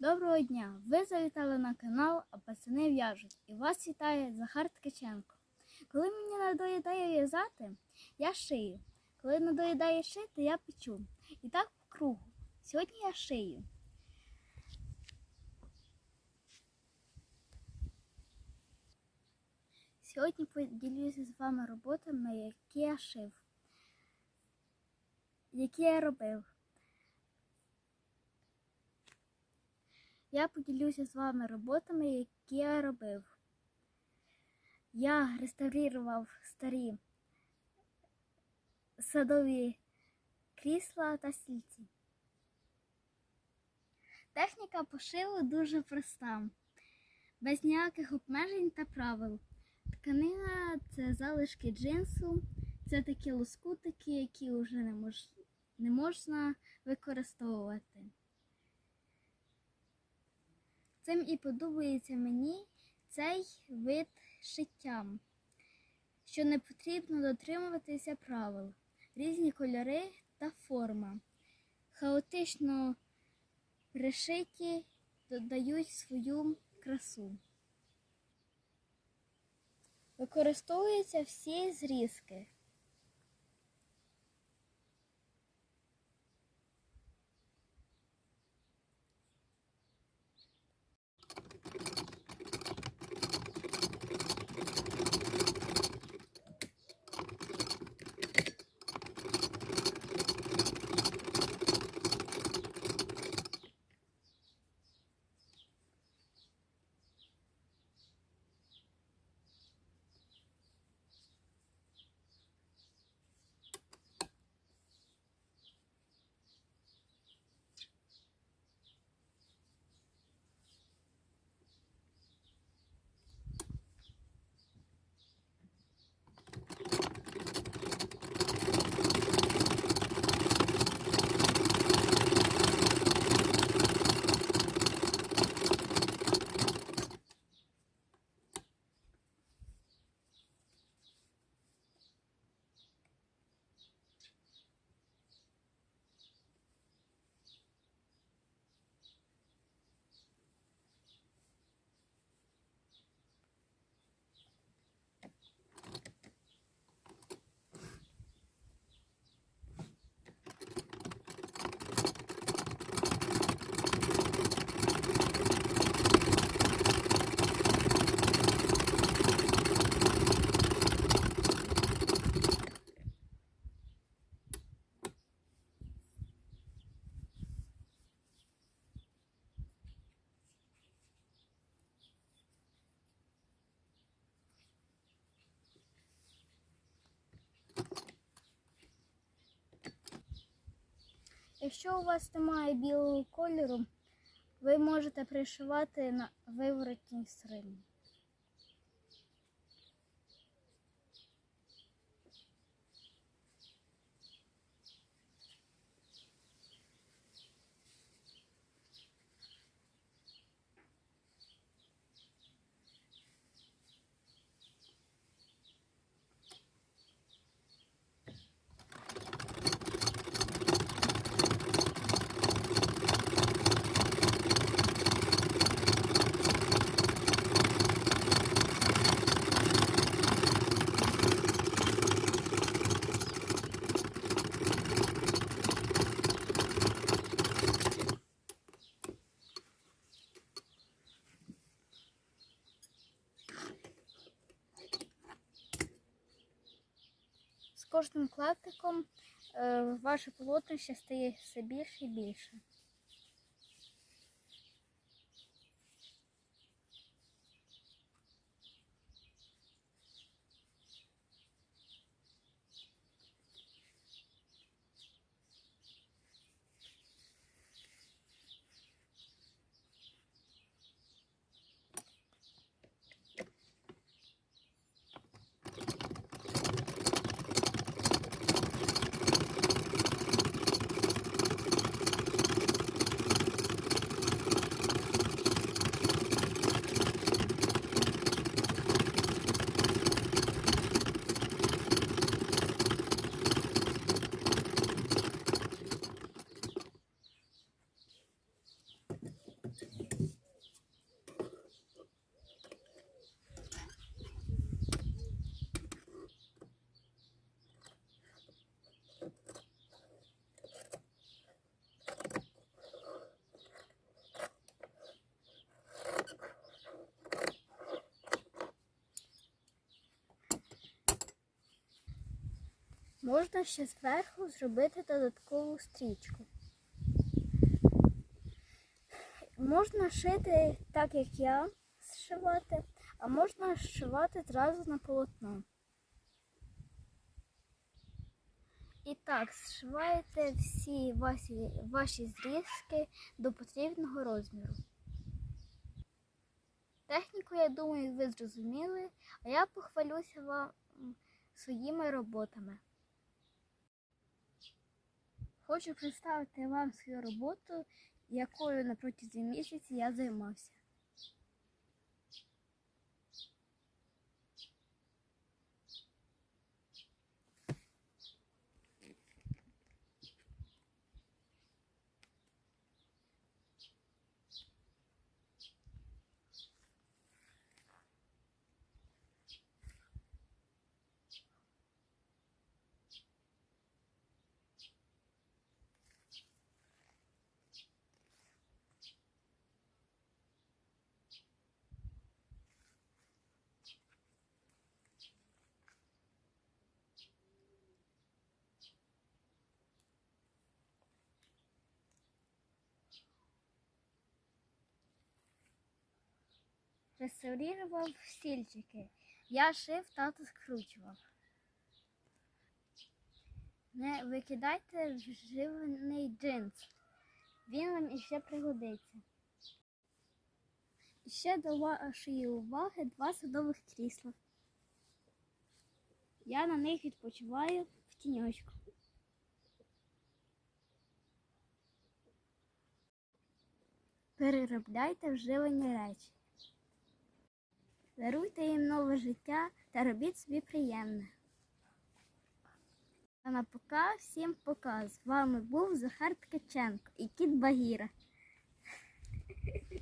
Доброго дня! Ви завітали на канал, а пацани в'яжуть. І вас вітає Захар Ткаченко. Коли мені надоїдає в'язати, я шию. Коли надоїдає шити, я печу. І так по кругу. Сьогодні я шию. Сьогодні поділюся з вами роботами, які я шив, які я робив. Я поділюся з вами роботами, які я робив. Я реставрував старі садові крісла та стільці. Техніка пошиву дуже проста, без ніяких обмежень та правил. Тканина це залишки джинсу, це такі лоскутики, які вже не, мож... не можна використовувати. Цим і подобається мені цей вид шиття, що не потрібно дотримуватися правил, різні кольори та форма. Хаотично пришиті додають свою красу. Використовуються всі зрізки. Якщо у вас немає білого кольору, ви можете пришивати на виворотній стороні. Кожним клаптиком е, ваше полотнище стає все більше і більше. Можна ще зверху зробити додаткову стрічку. Можна шити так, як я зшивати, а можна зшивати зразу на полотно. І так, зшиваєте всі ваші, ваші зрізки до потрібного розміру. Техніку, я думаю, ви зрозуміли, а я похвалюся вам своїми роботами. Хочу представити вам свою роботу, якою на протязі місяця я займався. Реставрував стільчики. Я шив, тато скручував. Не викидайте вживаний джинс. Він вам іще пригодиться. Ще до вашої уваги два садових крісла. Я на них відпочиваю в тіньочку. Переробляйте вживані речі. Даруйте їм нове життя та робіть собі приємне. А на пока всім пока. З вами був Захар Ткаченко і кіт Багіра.